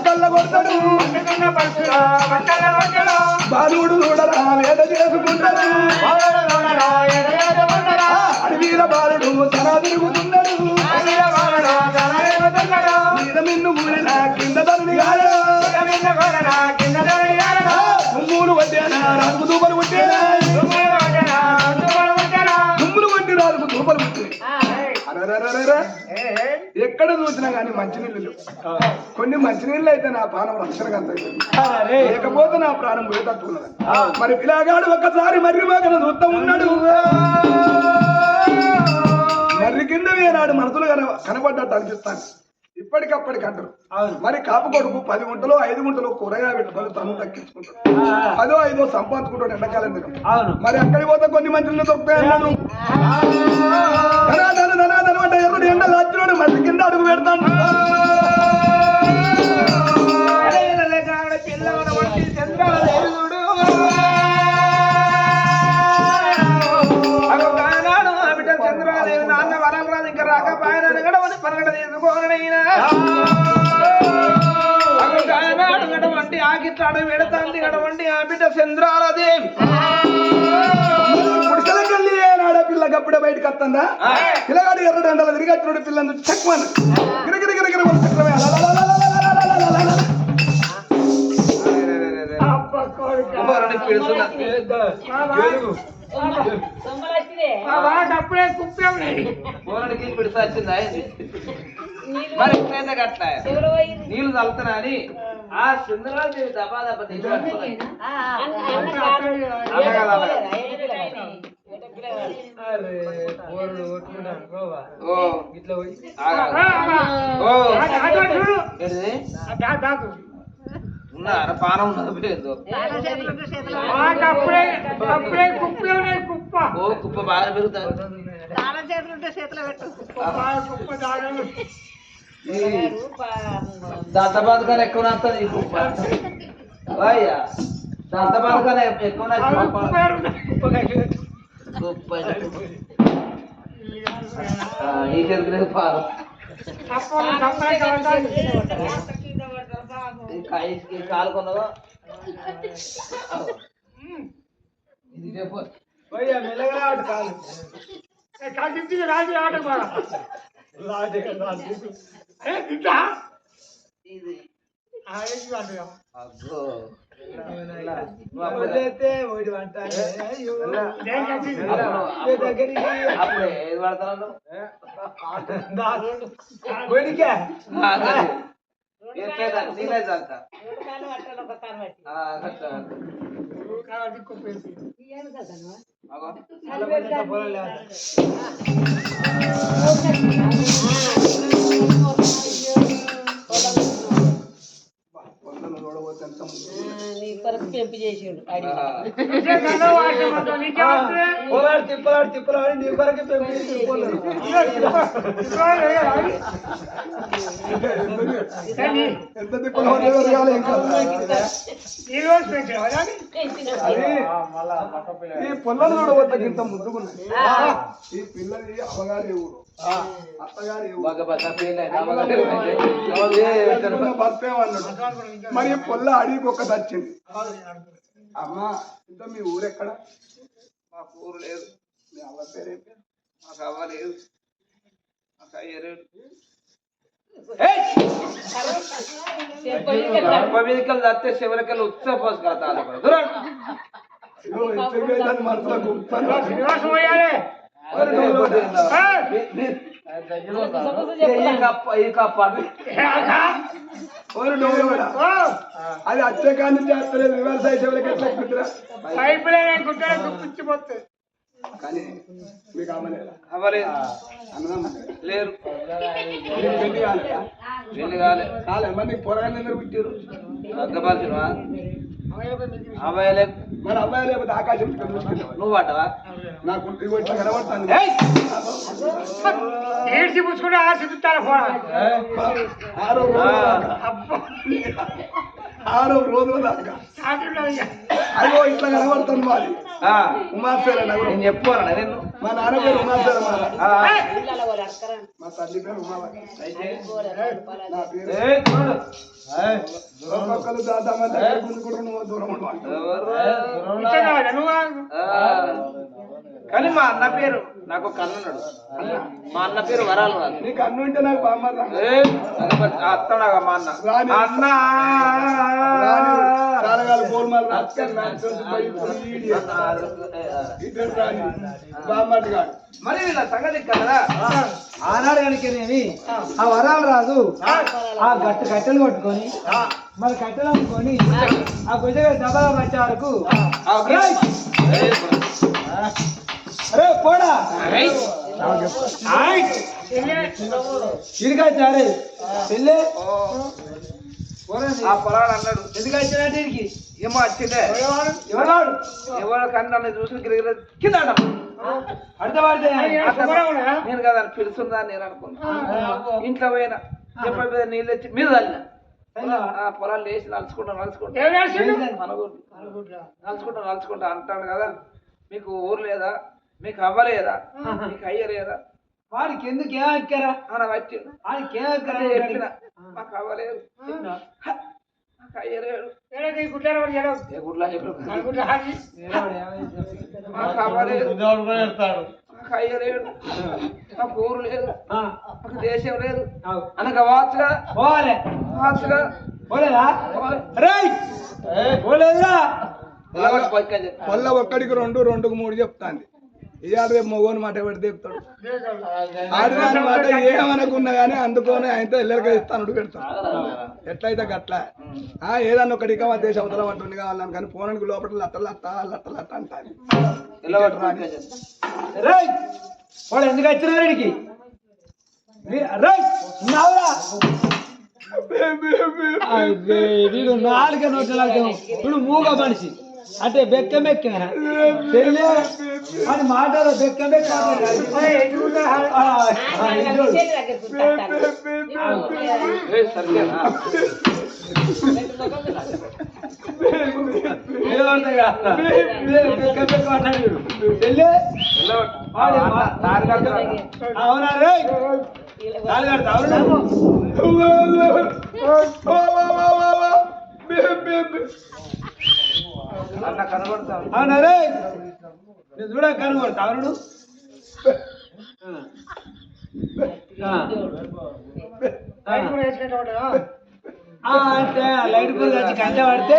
బట్టల్ల కొడతాడు బాలుడు చూడరా ఎద చేసుకుంటాడు అడవిల బాలుడు తన తిరుగుతున్నాడు. కింద మిన్ను ఊరిన కింద తరుడి కాదు నువ్వులు వడ్డేనా రాజు దూపలు వడ్డేనా దుమ్ములు వడ్డి రాజు దూపలు ఎక్కడ చూసినా కానీ మంచినీళ్ళు కొన్ని మంచినీళ్ళు అయితే నా ప్రాణం రక్షణ లేకపోతే నా ప్రాణం పోయేటట్టున్నది మరి పిల్లగాడు ఒక్కసారి మర్రి మగన చూస్తా ఉన్నాడు. మర్రి కింద వేనాడు మనసులు కన కనబడ్డట్టు అనిపిస్తాను ఇప్పటికప్పటికి అంటారు. మరి కాపు కొడుకు పది గుంటలు ఐదు గుంటలు కూరగాయ పెట్టుకొని తను దక్కించుకుంటాడు అదో ఐదో సంపాదించుకుంటాడు ఎండాకాలం దినం మరి అక్కడికి పోతే కొన్ని మంచులు దొరుకుతాయి అన్నాడు ధనాధన ధనాధన అంటే ఎర్రడు ఎండ లాచ్చినోడు మట్టి కింద అడుగు పెడతాను రాక పాయన గడవని పనగడ తీసుకోనైనా అడగటవంటి ఆకిట్లాడ వెడతాంది గడవంటి ఆ బిడ్డ చంద్రాలదేవి ముడిసలకెళ్ళి ఆడపిల్ల గప్పుడే బయటకు వస్తుందా పిల్లగాడు ఎర్ర దండలు తిరిగట్టుడు పిల్లలు చక్మన్ గిరిగిరి గిరిగిరి చక్రమే పిలుస్తున్నా అప్పుడే కుప్పేం బోరడికి పిడిసి మరి ఎప్పుడైతే కట్లా నీళ్ళు చల్లుతున్నా ఆ సుందరరావు దేవి ఇట్లా పోయి ఉన్నారా పానం ఉన్నదో లేదు అప్పుడే అప్పుడే కుప్పలో ఉన్నాయి కుప్ప. ఓ కుప్ప బాగా పెరుగుతుంది. చాలా చేతులు ఉంటే చేతిలో దంత బాధకాలు ఎక్కువ నడుతుంది కుప్ప. దంత బాధకాలు ఎక్కువ కుప్ప ఈ చేతులు పాలు. కాలుకున్నదో ఇది రేపు మెల్లగా కాలు కాకించి రాజు ఆట ఇది అగ్గో దగ్గరికి ఎక్కేదాన్ని నీలే జాగ్రత్త కాబట్టి కుప్పేసి అగో పొలం లేదు చూడబోతే ఎంత పెంపు చేసిండు తిప్పలాడి ఈ పిల్లలు చూడబోతే ఇంత ఈ పిల్లది అవగాహన ఊరు అత్తగారు మరి కొల్ల అడిగి ఒక్కది వచ్చింది. అమ్మా ఇంత మీ ఊరు ఎక్కడ? మాకు ఊరు లేదు. మీ అవ్వ పేరు మాకు అవ్వ లేదు. మాకు అయ్యలేదు పవికలు తత్తే శివరికలు ఉత్సవ పోసు మనసులో అది అచ్చకాన్ని చేస్తలేదు రివర్స్ అయితే ఎట్లా కుదిరా? పైపులే కుదిరా గుర్తించిపోతుంది కానీ మీకు అవ్వలేదు లేరు. పెళ్ళి కాలేదా పొరగానే అందరు పుట్టారు మరి అవ్వాలి లేకపోతే ఆకాశం నువ్వు అటవా నాకు ఇట్లా ఆరో రోజు దాకా. అయ్యో ఇట్లా కనబడుతుంది మాది. ఆ, ఉమాశేల నగరం. నేను చెప్పుకోరా నేను మా నాన్న పేరు ఆ, మా తల్లి పేరు ఒక్కొక్కరు దాదాపు దూరం ఉండవాలి కానీ మా అన్న పేరు నాకు ఒక అన్న ఉన్నాడు. మా అన్న పేరు వరాలు రాదు. నీకు అన్ను ఉంటే నాకు అత్తడాగా మా అన్న. అన్న! మరి వీళ్ళ సంగతి కదా? ఆనాడు కనుకనేమి ఆ. వరాలు రాదు. ఆ. గట్టు కట్టెలు పట్టుకొని మరి కట్టెలు అమ్ముకొని ఆ గుజగా దబా వచ్చే వరకు అరే పోడా. ఏయ్. ఇడికొచ్చారే పెళ్ళే ఆ పొలాడు అన్నాడు. ఎందుకు వచ్చినట్టు ఇడికి ఏమో వచ్చిందే ఎవరాడు? ఎవరు కన్నా చూసి గిరిగిరి కింద నేను కదా పిలుస్తుందా నేను అనుకున్నా. ఇంట్లో పోయినా. చెప్ప మీద నీళ్ళు తెచ్చి మీద ఆ పొలాలు లేచి నలుచుకుంటా నలుచుకుంటా. నలుచుకుంటా నలుచుకుంటా అంటాడు కదా. మీకు ఊరు లేదా? మీకు అవ్వలేదా? మీకు అయ్య లేదా వాడికి ఎందుకు ఏమక్కరా అని వచ్చి వాడికి చెప్పిన. ఏమక్కరా మాకు అవ్వలేదు హ, మాకు అయ్యలేడు ఏ గుడ్లా చెప్పు. మాకు అవ్వలేదు మాకు అయ్యలేడు మాకు ఊరు లేదు. మాకు దేశం లేదు. అనగా వాచ్గా పోవాలి. వాచ్గా పోలేదా? రేయ్! పోలేదురా? నిలబడి పైకి చెప్పు. పొల్ల ఒక్కడికి రెండు రెండుకు మూడు చెప్తాంది. ఇవాళ రేపు మగోని మాట పెడితే చెప్తాడు ఆడిన మాట ఏమనుకున్నా కానీ అందుకొని ఆయనతో ఎల్లరికీ ఇస్తాను పెడతాను ఎట్లయితే గట్ల? ఆ ఏదన్నా ఒకటి ఇక దేశ అవతల ఉంటుంది కావాలని కానీ పోనానికి లోపల లట్ట లట్ట లట్ట లట్ట అంటాను వాడు ఎందుకు వచ్చిన వీడికి నాలుగు నోట్ల ఇప్పుడు మూగ మనిషి. అంటే బెక్క బెక్కనా పెళ్ళి అని మాటలు బెక్క మా- అవునా రే అవునా అన్న కనబడతావు అవునా రే? నేను చూడ కనుగొడతా అవును అంటే లైట్ పోల్ వచ్చి కంట పడితే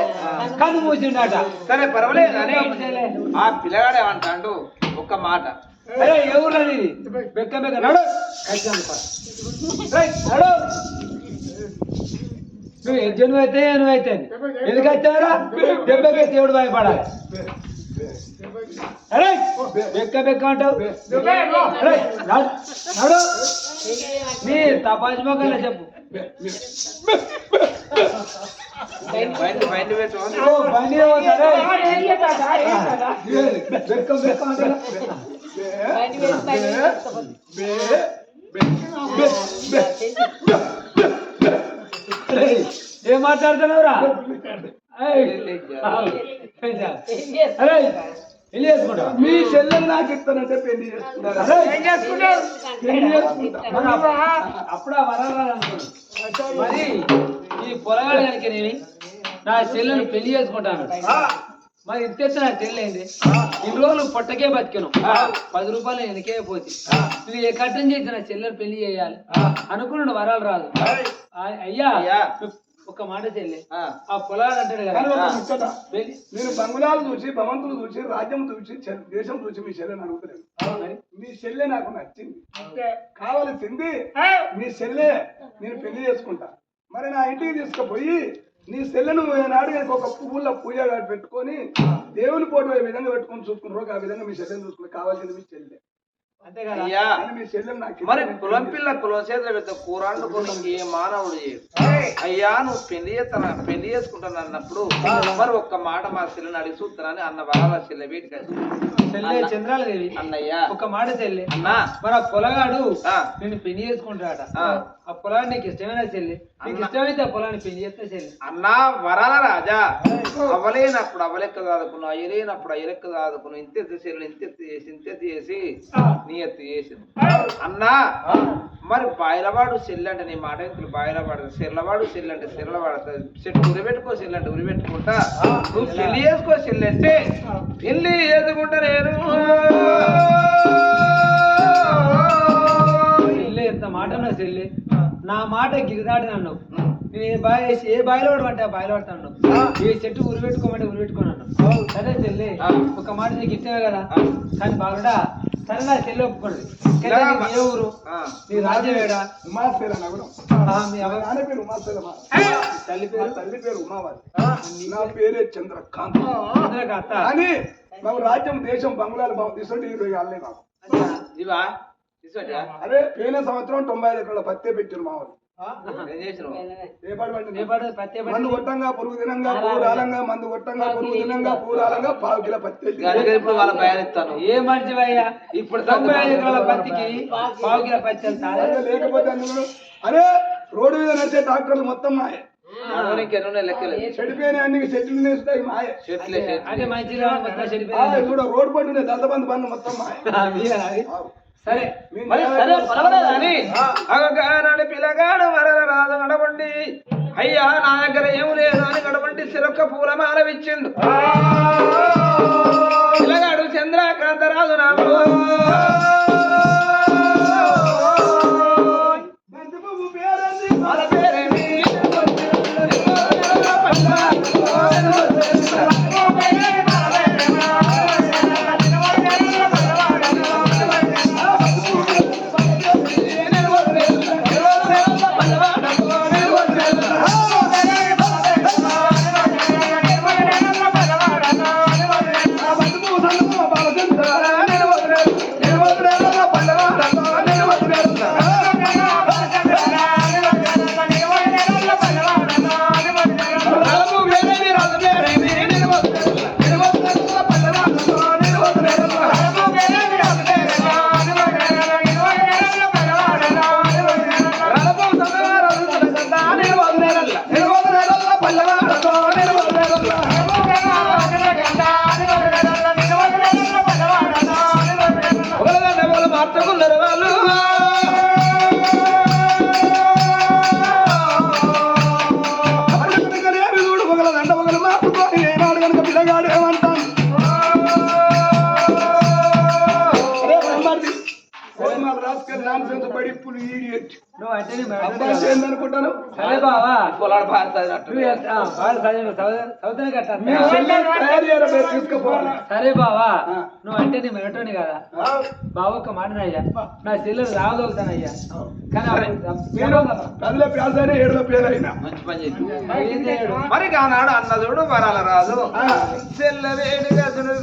కన్ను మూసిండట. సరే పర్వాలేదు ఆ పిల్లగాడు ఏమంటాడు? ఒక్క మాట. అరే ఎవరు ఇది బెక్క బెక్క నడు. నడు. నువ్వు ఎజ్జను అయితే నువ్వు అయితే ఎందుకు వచ్చావరా? దెబ్బకి దేవుడు భయపడాలి? అరే! బెక్క బెక్క అంటావు? నడు నీ మొక్కలే చెప్పు. బెక్క అంటారా మాట్లాడుతున్నావురా? అరే చేసుకుంటా మీ చెల్లెలు నాకు ఇస్తానంటే పెళ్ళి చేసుకున్నారు పెళ్ళి చేసుకుంటా. మన అప్పుడు ఆ వరాలు అనుకున్నాను. మరి ఈ పొలగాడు కనుక నేను నా చెల్లెను పెళ్ళి చేసుకుంటాను. మరి ఇంత నా చెల్లెంది? ఇన్ని రోజులు పొట్టకే బతికాను. పది రూపాయలు వెనకే పోతే ఇది ఏ కట్టం చేసి నా చెల్లెలు పెళ్ళి చేయాలి. అనుకున్నాడు వరాలు రాదు. అయ్యా. ఒక మాట చెల్లె. ఆ. పొలాలు అంటాడు కదా. నేను బంగుళాలు చూసి భవంతులు చూసి రాజ్యం చూసి దేశం చూసి మీ చెల్లెని అడుగుతున్నాను మరి. మీ చెల్లె నాకు నచ్చింది. కావలసింది మీ చెల్లె నేను పెళ్ళి చేసుకుంటా. మరి నా ఇంటికి తీసుకుపోయి నీ చెల్లెను నాడు కనుక ఒక పువ్వుల పూజ పెట్టుకొని దేవుని ఫోటో ఏ విధంగా పెట్టుకొని చూసుకున్నారో ఆ విధంగా మీ చెల్లెని చూసుకుని కావాల్సింది మీ చెల్లె. మరి. కులం పిల్ల కులం చేతులు పెద్ద మానవుడు అయ్యా నువ్వు పెళ్ళి చేస్తానా? పెళ్ళి చేసుకుంటాను అన్నప్పుడు మరి ఒక్క మాట మా చెల్లెని అడిగి చూస్తానని అన్న వరాల చెల్లె వీటికి చెల్లె చంద్రాలదేవి. అన్నయ్య. ఒక మాట చెల్లి. అన్నా. మరి ఆ పొలగాడు ఆ. నిన్ను పెళ్ళి చేసుకుంటాడట. ఆ. పొలాన్ని నీకు ఇష్టమైన చెల్లి. నీకు ఇష్టమైతే ఆ పొలాన్ని పెళ్ళి చేస్తే చెల్లి. అన్నా వరాల రాజా. అవ్వలేనప్పుడు అవ్వలెక్క దాదుకును అయ్యలేనప్పుడు అయ్యలెక్క దాదుకును ఇంతెత్తి చెల్లు ఇంతెత్తి చేసి ఇంతెత్తి చేసి నీ ఎత్తి చేసింది. అన్నా మరి బాయిలవాడు సెల్లు అంటే నీ మాట ఇంట్లో బాయిలవాడు సెల్లవాడు సెల్లు అంటే సెల్లవాడు చెట్టు ఉరి పెట్టుకో సెల్లు అంటే ఉరి పెట్టుకుంటా నువ్వు పెళ్ళి చేసుకో సెల్లు అంటే పెళ్ళి చేసుకుంటా నేను ఎంత మాట అన్నావు చెల్లి నా మాట గిరిదాటి అన్నావు నేను ఏ వేసి ఏ బావిలో పడమంటే ఆ బావిలో పడతా ఏ చెట్టు ఉరి పెట్టుకోమంటే ఉరి పెట్టుకోను అన్నావు సరే చెల్లి ఒక మాట నీకు ఇష్టమే కదా? కానీ బాగుండా సరే నా చెల్లి ఒప్పుకోండి. ఏ ఊరు? ఆ. నీ రాజ్యం ఏడా? ఉమాశీల నగరం. ఆ, మీ అవ నాన్న పేరు ఉమాశీలమ్మ తల్లి మా పేరు తల్లి పేరు ఉమావతి నా పేరే చంద్రకాంత్. చంద్రక అత్త కానీ మేము రాజ్యం దేశం బంగ్లాలు బాగు తీసుకుంటే ఇరవై ఇవా తీసుకొచ్చా? అదే పోయిన సంవత్సరం తొంభై ఐదు ఎకరాల పత్తే పెట్టారు మా ఏం చేసినావు? ఏ పాడు పండింది? ఏ పాడు పత్తే పత్తి మందు కొట్టంగా పురుగు తినంగా పూరాలంగా మందు కొట్టంగా పురుగు తినంగా పూరాలంగా పావు కిలో పత్తి వెళ్ళి. అందుకని ఇప్పుడు వాళ్ళ ప్రయాణిస్తాను ఏ మంచివయ్యా ఇప్పుడు తొంభై ఐదు ఎకరాల పత్తికి పావు కిలో పత్తి అదే లేకపోతే అరే రోడ్డు మీద నడిచే ట్రాక్టర్లు మొత్తం మాయే. చెడిపోయిన అన్ని చెట్లు నేస్తాయి మాయే. చెట్లే చెడిపోయింది. చూడ రోడ్డు పట్టునే దళబంధు బండ్లు మొత్తం మాయే. సరే. మరి అగగానని పిల్లగాడు వరల రాజు గడవండి అయ్యా నా దగ్గర ఏం లేదు అని గడవండి సిరొక్క పూలమాల ఇచ్చిండు పిల్లగాడు చంద్రకాంత రాజు నాకు. సరే బావా. ఆ. నువ్వు అంటే నీ మెరటోని కదా. బావ ఒక మాటనయ్యా నా చెల్లెలు అప్పుడు- మీరు కానాడు అన్నదుడు వరాల రాజు. ఆ. చెల్లవేడి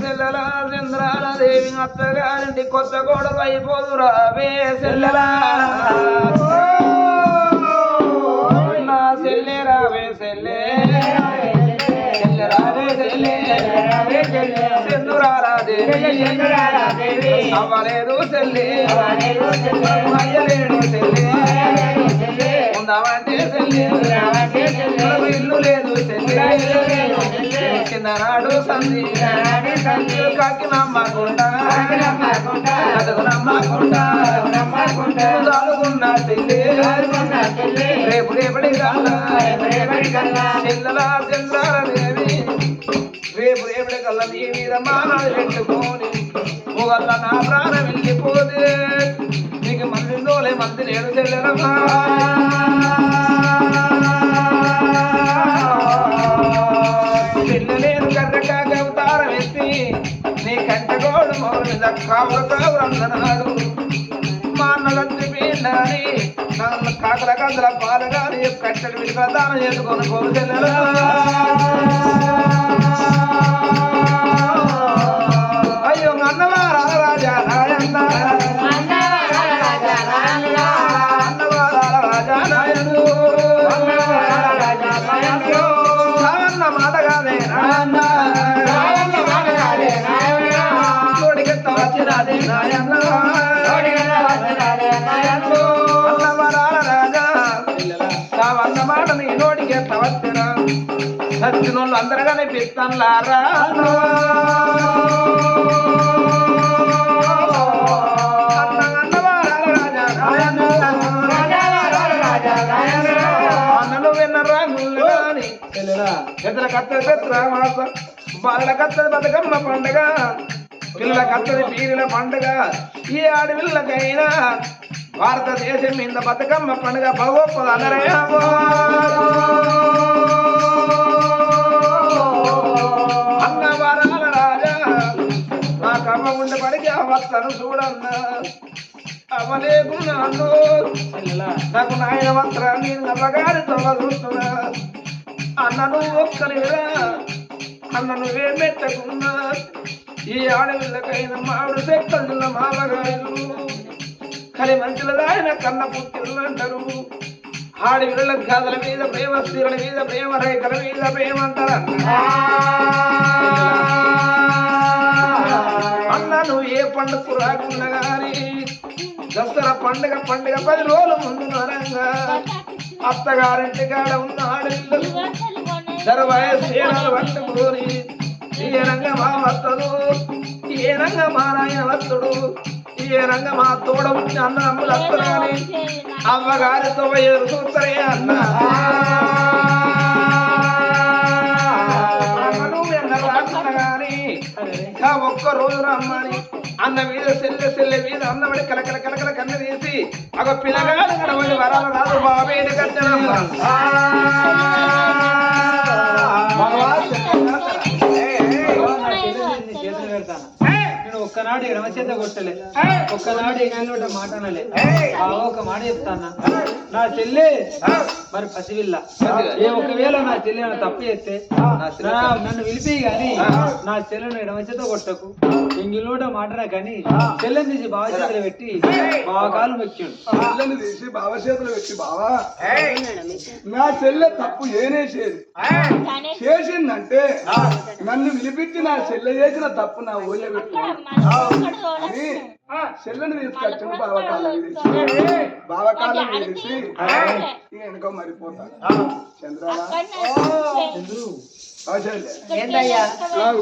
చెల్లెల చంద్రాల దేవి అత్తగారింటి కొత్త కోడలు అయిపోదు రావే చెల్లెలా. రావే చెల్లె చెల్లె అవ్వలేదు అయ్యలేడు ఉందామంటే చెల్లె నాడు సంధి నమ్మకుండా నమ్మకుండా దాలుకున్న రేపు రేపటి కల్లా చెల్లెల చంద్రాల దేవి రేపు రేపటి కల్లా నీ మీద మానాలు పెట్టుకొని ఒకళ్ళ నా ప్రాణం వెళ్ళిపోతే నీకు మంది దోలే మంది నేను చెల్లెలమ్మా. పిల్లలేను అవతారం ఎత్తి నీ కంటగోడు మౌని మీద కావుల మా అన్నలంతి పిండాని నన్ను కాకల కందల పాలగాని కట్టడి విడిగా దానం చేసుకొని కోరు సచ్చినోళ్ళు అందరూ కనిపిస్తాన్లారా అన్న అన్నవరాల కత్తది పెద్ద మాస బాలల కత్తది బతుకమ్మ పండుగ. పిల్లల కత్తది పీరిల పండుగ ఈ ఆడపిల్లకైనా భారతదేశం మీద బతుకమ్మ పండుగ బహుగొప్పది అనరయామో అన్న వరాల రాజా నా కమ్మ ఉండి పడికి అవస్థను చూడన్నా. అవలేకున్నాను నాకు నాయన మాత్రం నేను నమ్మగారి చూస్తున్నా. అన్న నువ్వు ఒక్కలేరా అన్న నువ్వే మెట్టకున్నా ఈ ఆడపిల్లకైన మామిడి చెక్కల మామగారు. కలి మంచుల ఆయన కన్న పుట్టిల్లు అంటారు ఆడపిల్లల గదల మీద ప్రేమ స్త్రీల మీద ప్రేమ రైతుల మీద ప్రేమ అంటారు అన్న. నువ్వు ఏ పండుగ రాకున్నా గాని దసరా పండుగ పండుగ పది రోజుల ముందు నరంగా. అత్తగారింటి కాడ ఉన్న ఆడపిల్లలు దర్వాయ సేనలు పట్టుకొని ఏ రంగ మా వస్తడు ఏ రంగ మా నాయన వత్తుడు ఏ రంగ మా తోడ వచ్చిన అన్న. అమ్ములు వస్తారు అమ్మగారితో ఎదురు చూస్తారే అన్న ఒక్క రోజు రమ్మని అన్న మీద సెల్లె సెల్లె మీద అన్నబడి కలకల కలకల కన్న తీసి ఒక పిల్లగాడు గడవడి వరాలు రాదు బాబేది కట్టడం చేతులు పెడతాను నేను ఒక్కనాడు ఎడమ చేత కొట్టలే. ఒక్కనాడు ఎంగిలోట మాట అనలే ఆ ఒక మాట చెప్తానా నా చెల్లి మరి పసివిల్ల ఏ ఒకవేళ నా చెల్లి తప్పు చేస్తే నా- నన్ను పిలిపి గాని నా చెల్లెను ఎడమ చేత కొట్టకు. ఎంగిలోట మాటనా కానీ చెల్లెని తీసి బావ చేతులు పెట్టి బావ కాలు మొక్కాడు చెల్లెని తీసి బావ చేతులు పెట్టి బావా. నా చెల్లె తప్పు ఏనేసేది చేసిందంటే నన్ను విలిపించి నా చెల్లె చేసిన తప్పు నా ఊళ్ళో పెట్టు చెల్లెని తీసుకొచ్చాను బావకాలం విరిచి బావకాలం విరిచి ఈ వెనుక మరిపోతాను చంద్రాల?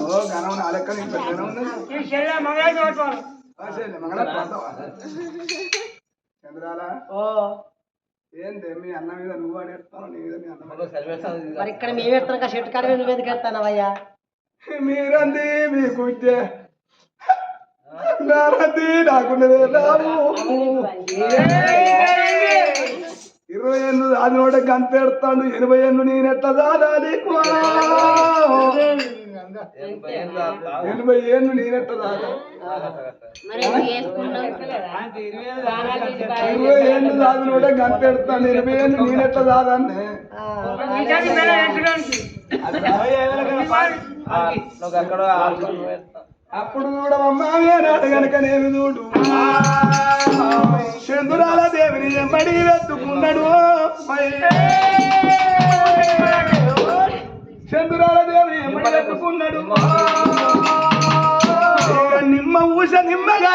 ఓ గణం నా లెక్క నీకు పెద్దగానే ఉన్నది ఆ చెల్లె మంగళ పోతావా చంద్రాల? ఏంటి మీ అన్న మీద నువ్వు అడేస్తావు నీ మీద మీ అన్న మరి ఇక్కడ మేము ఎడతాం షెట్ కాడ నువ్వు ఎందుకు వెళ్తానవయ్యా మీరంది మీకుంటే నారంది నాకున్నదే రాము ఇరవై ఎనిమిది అది నోట కనిపెడతాడు ఎనభై ఎనిమిది నేనెట్లా దాదాది ఎనభై ఏళ్ళు నేనెట్లా దాదా? ఇరవై ఏళ్ళు ఇరవై ఏళ్ళు దాది నోట కనిపెడతాను ఎనభై ఏళ్ళు నేనెట్లా దాదాన్ని అప్పుడు చూడమమ్మా నాడు గనక నేను చూడు. చంద్రాల దేవిని ఎంబడి వెతుకున్నాడు. చంద్రాల దేవిని ఎంబడి వెతుకున్నాడు. నిమ్మ ఊస నిమ్మగా